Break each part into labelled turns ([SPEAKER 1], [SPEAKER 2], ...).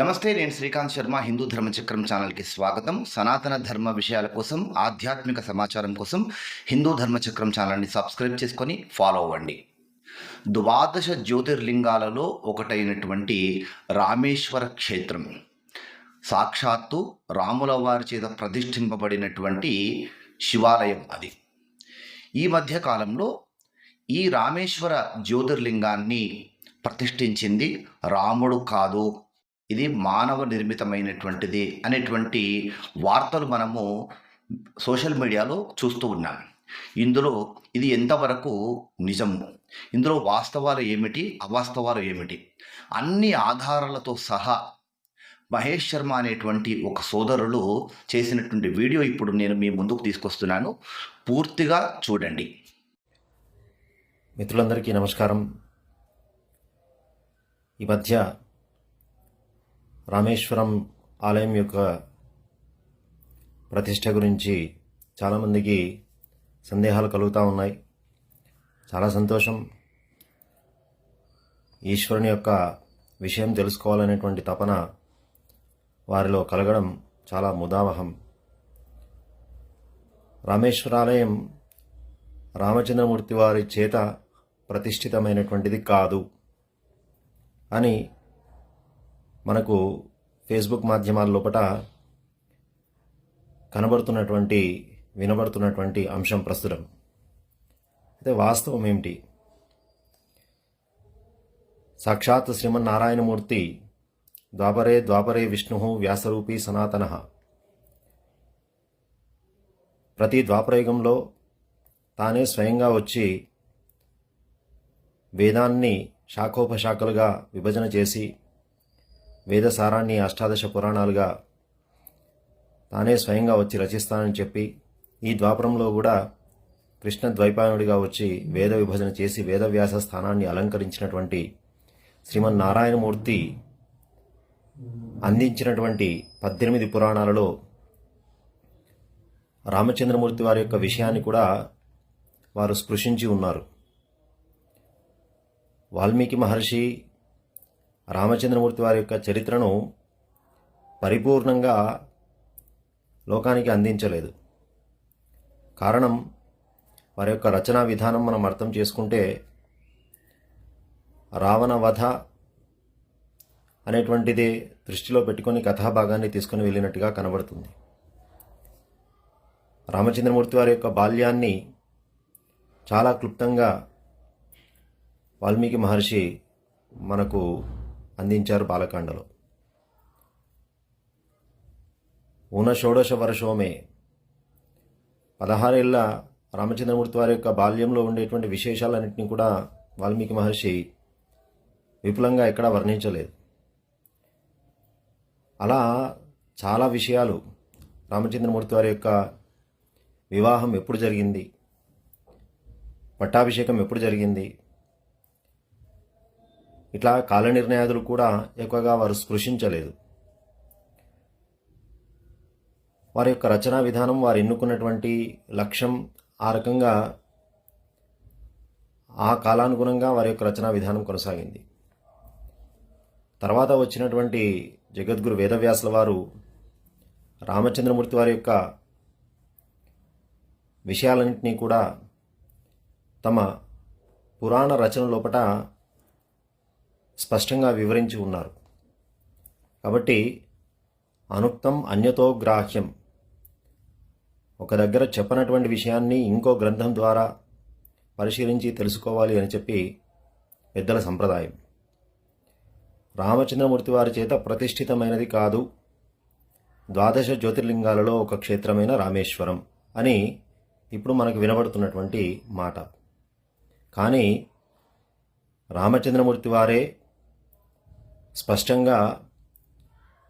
[SPEAKER 1] నమస్తే నేను శ్రీకాంత్ శర్మ హిందూ ధర్మచక్రం ఛానల్కి స్వాగతం. సనాతన ధర్మ విషయాల కోసం ఆధ్యాత్మిక సమాచారం కోసం హిందూ ధర్మచక్రం ఛానల్ని సబ్స్క్రైబ్ చేసుకొని ఫాలో అవ్వండి. ద్వాదశ జ్యోతిర్లింగాలలో ఒకటైనటువంటి రామేశ్వర క్షేత్రం. సాక్షాత్తు రాముల వారి చేత ప్రతిష్ఠింపబడినటువంటి శివాలయం అది. ఈ మధ్య కాలంలో ఈ రామేశ్వర జ్యోతిర్లింగాన్ని ప్రతిష్ఠించింది రాముడు కాదు. ఇది మానవ నిర్మితమైనటువంటిది అనేటువంటి వార్తలు మనము సోషల్ మీడియాలో చూస్తూ ఉన్నాం. ఇందులో ఇది ఎంతవరకు నిజము? ఇందులో వాస్తవాలు ఏమిటి? అవాస్తవాలు ఏమిటి? అన్ని ఆధారాలతో సహా మహేష్ శర్మ అనేటువంటి ఒక సోదరులు చేసినటువంటి వీడియో ఇప్పుడు నేను మీ ముందుకు తీసుకొస్తున్నాను. పూర్తిగా చూడండి.
[SPEAKER 2] మిత్రులందరికీ నమస్కారం. ఈ మధ్య రామేశ్వరం ఆలయం యొక్క ప్రతిష్ట గురించి చాలామందికి సందేహాలు కలుగుతూ ఉన్నాయి. చాలా సంతోషం. ఈశ్వరుని యొక్క విషయం తెలుసుకోవాలనేటువంటి తపన వారిలో కలగడం చాలా ముదావహం. రామేశ్వరాలయం రామచంద్రమూర్తి వారి చేత ప్రతిష్ఠితమైనటువంటిది కాదు అని మనకు ఫేస్బుక్ మాధ్యమాల లోపల కనబడుతున్నటువంటి వినబడుతున్నటువంటి అంశం ప్రస్తుతం. అయితే వాస్తవం ఏమిటి? సాక్షాత్ శ్రీమన్నారాయణమూర్తి ద్వాపరే ద్వాపరే విష్ణు వ్యాసరూపి సనాతన. ప్రతి ద్వాపరయుగంలో తానే స్వయంగా వచ్చి వేదాన్ని శాఖోపశాఖలుగా విభజన చేసి వేదసారాన్ని అష్టాదశ పురాణాలుగా తానే స్వయంగా వచ్చి రచిస్తానని చెప్పి ఈ ద్వాపరంలో కూడా కృష్ణ ద్వైపాయనుడిగా వచ్చి వేద విభజన చేసి వేదవ్యాస స్థానాన్ని అలంకరించినటువంటి శ్రీమన్నారాయణమూర్తి అందించినటువంటి పద్దెనిమిది పురాణాలలో రామచంద్రమూర్తి వారి యొక్క విషయాన్ని కూడా వారు స్పృశించి ఉన్నారు. వాల్మీకి మహర్షి రామచంద్రమూర్తి వారి యొక్క చరిత్రను పరిపూర్ణంగా లోకానికి అందించలేదు. కారణం వారి యొక్క రచనా విధానం మనం అర్థం చేసుకుంటే రావణ వధ అనేటువంటిది దృష్టిలో పెట్టుకొని కథాభాగాన్ని తీసుకొని వెళ్ళినట్టుగా కనబడుతుంది. రామచంద్రమూర్తి వారి యొక్క బాల్యాన్ని చాలా క్లుప్తంగా వాల్మీకి మహర్షి మనకు అందించారు బాలకాండలో. ఊన షోడశ వర్షోమే పదహారేళ్ళ రామచంద్రమూర్తి వారి యొక్క బాల్యంలో ఉండేటువంటి విశేషాలన్నింటినీ కూడా వాల్మీకి మహర్షి విపులంగా ఎక్కడా వర్ణించలేదు. అలా చాలా విషయాలు రామచంద్రమూర్తి వారి యొక్క వివాహం ఎప్పుడు జరిగింది? పట్టాభిషేకం ఎప్పుడు జరిగింది? ఇట్లా కాల నిర్ణయాదులు కూడా ఎక్కువగా వారు స్పృశించలేదు. వారి యొక్క రచనా విధానం వారు ఎన్నుకున్నటువంటి లక్ష్యం ఆ రకంగా ఆ కాలానుగుణంగా వారి యొక్క రచనా విధానం కొనసాగింది. తర్వాత వచ్చినటువంటి జగద్గురు వేదవ్యాసుల వారు రామచంద్రమూర్తి వారి యొక్క విషయాలన్నింటినీ కూడా తమ పురాణ రచన లోపట స్పష్టంగా వివరించి ఉన్నారు. కాబట్టి అనుక్తం అన్యతో గ్రాహ్యం. ఒక దగ్గర చెప్పనటువంటి విషయాన్ని ఇంకో గ్రంథం ద్వారా పరిశీలించి తెలుసుకోవాలి అని చెప్పి పెద్దల సంప్రదాయం. రామచంద్రమూర్తి వారి చేత ప్రతిష్ఠితమైనది కాదు. ద్వాదశ జ్యోతిర్లింగాలలో ఒక క్షేత్రమైన రామేశ్వరం అని ఇప్పుడు మనకు వినబడుతున్నటువంటి మాట. కానీ రామచంద్రమూర్తి వారే స్పష్టంగా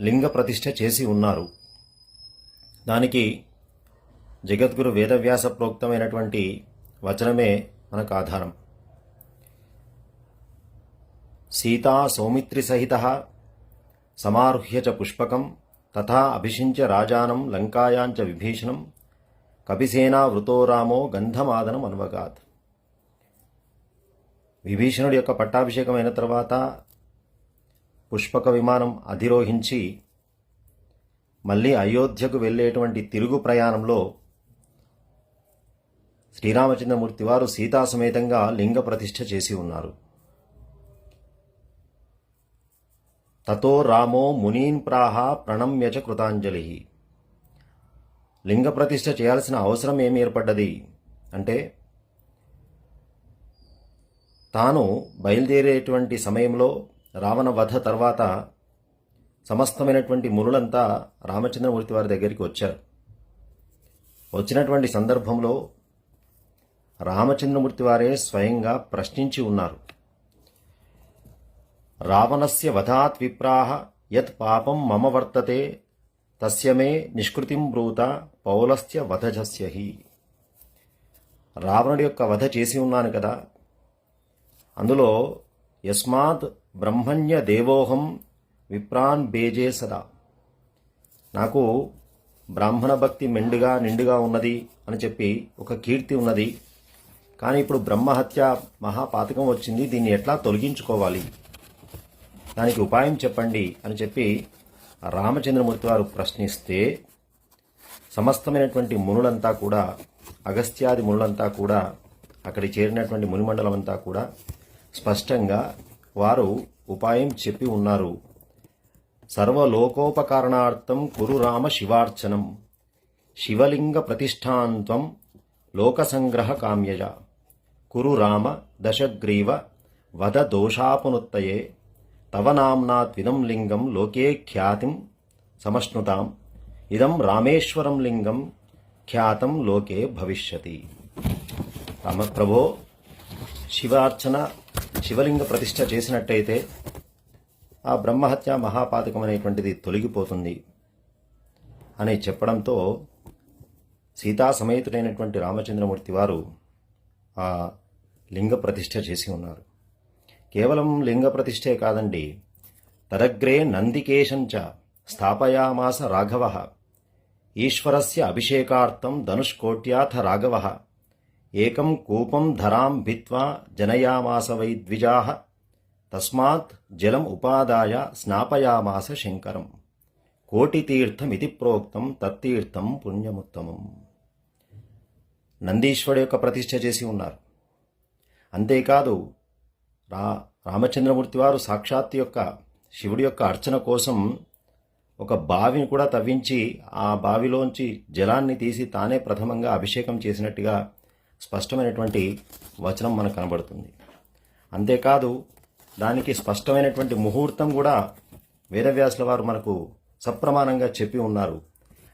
[SPEAKER 2] లింగ ప్రతిష్ఠ చేసి ఉన్నారు. దానికి జగద్గురు వేదవ్యాస ప్రోక్తమైనటువంటి వచనమే మనకు ఆధారం. సీతా సౌమిత్రి సహిత సమారుహ్య చ పుష్పకం తథా అభిషించ రాజానం లంకాయాంచ విభీషణం కపిసేనా వృతో రామో గంధమాదనం అనువగాత్. విభీషణుడి యొక్క పట్టాభిషేకమైన తర్వాత పుష్పక విమానం అధిరోహించి మళ్ళీ అయోధ్యకు వెళ్ళేటువంటి తిరుగు ప్రయాణంలో శ్రీరామచంద్రమూర్తి వారు సీతాసమేతంగా లింగ ప్రతిష్ఠ చేసి ఉన్నారు. తతో రామో మునీన్ ప్రాహ ప్రణమ్య చ కృతాంజలి. లింగ ప్రతిష్ఠ చేయాల్సిన అవసరం ఏమి ఏర్పడ్డది? అంటే తాను బయలుదేరేటువంటి సమయంలో రావణ వధ తర్వాత సమస్తమైనటువంటి మునులంతా రామచంద్రమూర్తి వారి దగ్గరికి వచ్చారు. వచ్చినటువంటి సందర్భంలో రామచంద్రమూర్తి వారే స్వయంగా ప్రశ్నించి ఉన్నారు. రావణస్య వధాత్ విప్రాహ యత్ పాపం మమ వర్తతే తస్య మే నిష్కృతిం బ్రూత పౌలస్య వధజస్య హి. రావణుడి యొక్క వధ చేసి ఉన్నాను కదా. అందులో యస్మాత్ బ్రహ్మణ్య దేవోహం విప్రాన్ బేజే సదా. నాకు బ్రాహ్మణ భక్తి మెండుగా నిండుగా ఉన్నది అని చెప్పి ఒక కీర్తి ఉన్నది. కానీ ఇప్పుడు బ్రహ్మహత్య మహాపాతకం వచ్చింది దీన్ని ఎట్లా తొలగించుకోవాలి? దానికి ఉపాయం చెప్పండి అని చెప్పి రామచంద్రమూర్తి వారు ప్రశ్నిస్తే సమస్తమైనటువంటి మునులంతా కూడా అగస్త్యాది మునులంతా కూడా అక్కడి చేరినటువంటి మునిమండలం అంతా కూడా స్పష్టంగా వారు ఉపాయం చెప్పి ఉన్నారు. సర్వలోకోపకరణార్థం కురు రామ శివార్చనం. శివలింగ ప్రతిష్టాంత్వం లోకసంగ్రహ కామ్యజ. కురు రామ దశగ్రీవ వద దోషాపునుత్తయే. తవ నామ్నాత్విదం లింగం లోకే ఖ్యాతిం సమశ్నుతాం. ఇదం రామేశ్వరం లింగం ఖ్యాతం లోకే భవిష్యతి. రామ ప్రభో శివార్చన శివలింగ ప్రతిష్ట చేసినట్టయితే ఆ బ్రహ్మహత్య మహాపాతకం అనేటువంటిది తొలగిపోతుంది అని చెప్పడంతో సీతా సమేతుడైనటువంటి రామచంద్రమూర్తి వారు ఆ లింగ ప్రతిష్ట చేసి ఉన్నారు. కేవలం లింగ ప్రతిష్టే కాదండి తదగ్రే నందికేశంచ స్థాపయామాస రాఘవ ఈశ్వరస్య అభిషేకార్థం ధనుష్కోట్యాథ రాఘవ ఏకం కూపం ధరాం భిత్వా జనయామాస వై ద్విజా. తస్మాత్ జలం ఉపాదాయ స్నాపయామాస శంకరం. కోటితీర్థమితి ప్రోక్తం తత్తీర్థం పుణ్యముత్తమం. నందీశ్వరుడు యొక్క ప్రతిష్ఠ చేసి ఉన్నారు. అంతేకాదు రా రామచంద్రమూర్తి వారు సాక్షాత్ యొక్క శివుడి యొక్క అర్చన కోసం ఒక బావిని కూడా తవ్వించి ఆ బావిలోంచి జలాన్ని తీసి తానే ప్రథమంగా అభిషేకం చేసినట్టుగా స్పష్టమైనటువంటి వచనం మనకు కనబడుతుంది. అంతేకాదు దానికి స్పష్టమైనటువంటి ముహూర్తం కూడా వేదవ్యాసుల వారు మనకు సప్రమాణంగా చెప్పి ఉన్నారు.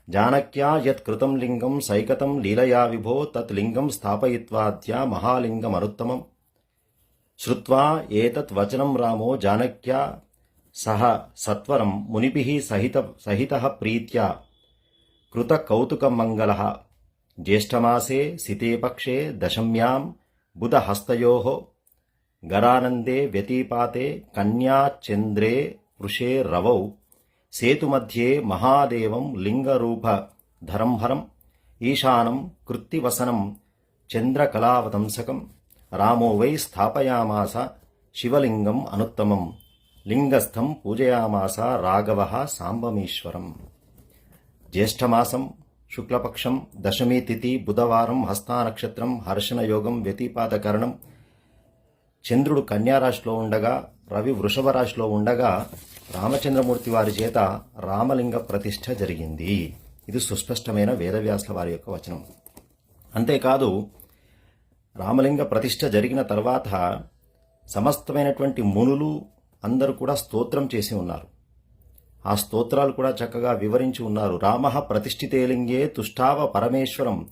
[SPEAKER 2] జానక్యా యత్ కృతం లింగం సైకతం లీలయా విభో తత్ లింగం స్థాపయిత్వాద్య మహాలింగమరుత్తమం శ్రుత్వా ఏతత్ వచనం రామో జానక్యా సహ సత్వరం మునిభి సహిత సహిత ప్రీత్యా కృత కౌతుకమంగళ జ్యేష్ఠమాసే సితే పక్షే దశమ్యాం బుధహస్తయోః గరానందే వ్యతిపాతే కన్యాచంద్రే వృషే రవౌ సేతుమధ్యే మహాదేవం లింగరూప ధరంహరం ఈశానం కృత్తివసనం చంద్రకళావతంసకం రామో వై స్థాపయామాస శివలింగం అనుత్తమం లింగస్థం పూజయామాస రాఘవ సాంబమీశ్వరం జ్యేష్ఠమాసం శుక్లపక్షం దశమి తిథి బుధవారం హస్తానక్షత్రం హర్షణయోగం వ్యతిపాతకరణం చంద్రుడు కన్యారాశిలో ఉండగా రవి వృషభ రాశిలో ఉండగా రామచంద్రమూర్తి వారి చేత రామలింగ ప్రతిష్ఠ జరిగింది. ఇది సుస్పష్టమైన వేదవ్యాసుల వారి యొక్క వచనం. అంతేకాదు రామలింగ ప్రతిష్ఠ జరిగిన తర్వాత సమస్తమైనటువంటి మునులు అందరూ కూడా స్తోత్రం చేసి ఉన్నారు. ఆ స్తోత్రాలు కూడా చక్కగా వివరించి ఉన్నారు. రామ ప్రతిష్ఠితే లింగే తుష్టావ పరమేశ్వరం.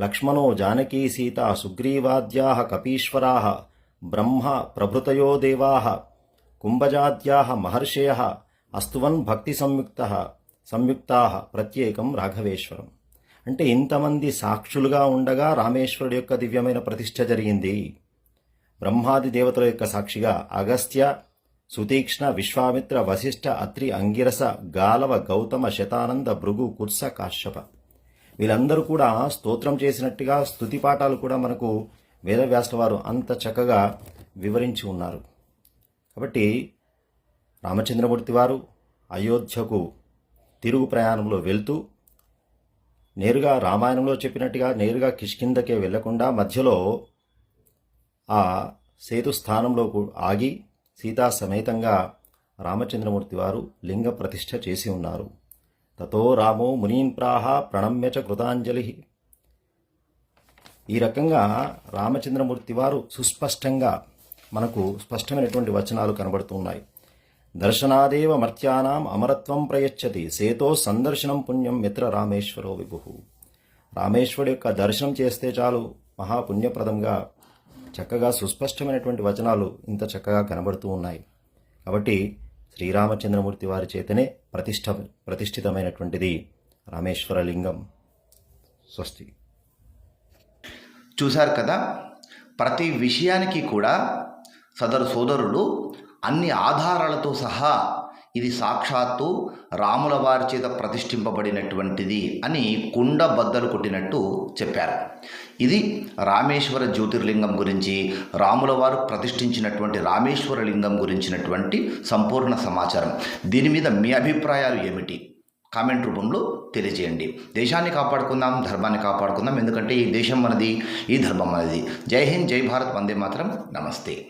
[SPEAKER 2] లక్ష్మణో జానకీ సీత సుగ్రీవాద్యా కపీశ్వరా బ్రహ్మ ప్రభృతయో దేవా కుంభజాద్యా మహర్షయ అస్తువన్ భక్తి సంయుక్త సంయుక్తా ప్రత్యేకం రాఘవేశ్వరం. అంటే ఇంతమంది సాక్షులుగా ఉండగా రామేశ్వరుడు యొక్క దివ్యమైన ప్రతిష్ఠ జరిగింది. బ్రహ్మాది దేవతల యొక్క సాక్షిగా అగస్త్య సుతీక్ష్ణ విశ్వామిత్ర వశిష్ఠ అత్రి అంగిరస గాలవ గౌతమ శతానంద భృగు కుర్స కాశ్యప. వీళ్ళందరూ కూడా స్తోత్రం చేసినట్టుగా స్తుతి పాఠాలు కూడా మనకు వేదవ్యాసుల వారు అంత చక్కగా వివరించి ఉన్నారు. కాబట్టి రామచంద్రమూర్తి వారు అయోధ్యకు తిరుగు ప్రయాణంలో వెళ్తూ నేరుగా రామాయణంలో చెప్పినట్టుగా నేరుగా కిష్కిందకే వెళ్ళకుండా మధ్యలో ఆ సేతు స్థానంలో ఆగి సీతా సమేతంగా రామచంద్రమూర్తి వారు లింగ ప్రతిష్ఠ చేసి ఉన్నారు. తతో రామో మునీన్ ప్రాహ ప్రణమ్య చ కృతాంజలి. ఈ రకంగా రామచంద్రమూర్తి వారు సుస్పష్టంగా మనకు స్పష్టమైనటువంటి వచనాలు కనబడుతున్నాయి. దర్శనాదేవ మర్త్యానాం అమరత్వం ప్రయచ్చతి సేతో సందర్శనం పుణ్యం మిత్ర రామేశ్వరో విభు. రామేశ్వరుడు యొక్క దర్శనం చేస్తే చాలు మహాపుణ్యప్రదంగా చక్కగా సుస్పష్టమైనటువంటి వచనాలు ఇంత చక్కగా కనబడుతూ ఉన్నాయి. కాబట్టి శ్రీరామచంద్రమూర్తి వారి చేతనే ప్రతిష్ట ప్రతిష్ఠితమైనటువంటిది రామేశ్వర లింగం స్వస్తి.
[SPEAKER 1] చూశారు కదా? ప్రతి విషయానికి కూడా సదరు సోదరులు అన్ని ఆధారాలతో సహా ఇది సాక్షాత్తు రాముల వారి చేత ప్రతిష్ఠింపబడినటువంటిది అని కుండ బద్దలు కొట్టినట్టు చెప్పారు. ఇది రామేశ్వర జ్యోతిర్లింగం గురించి రాముల వారు ప్రతిష్ఠించినటువంటి రామేశ్వర లింగం గురించినటువంటి సంపూర్ణ సమాచారం. దీని మీద మీ అభిప్రాయాలు ఏమిటి? కామెంట్ రూపంలో తెలియజేయండి. దేశాన్ని కాపాడుకుందాం ధర్మాన్ని కాపాడుకుందాం. ఎందుకంటే ఈ దేశం మనది ఈ ధర్మం మనది. జై హింద్ జై భారత్ వందే మాత్రం. నమస్తే.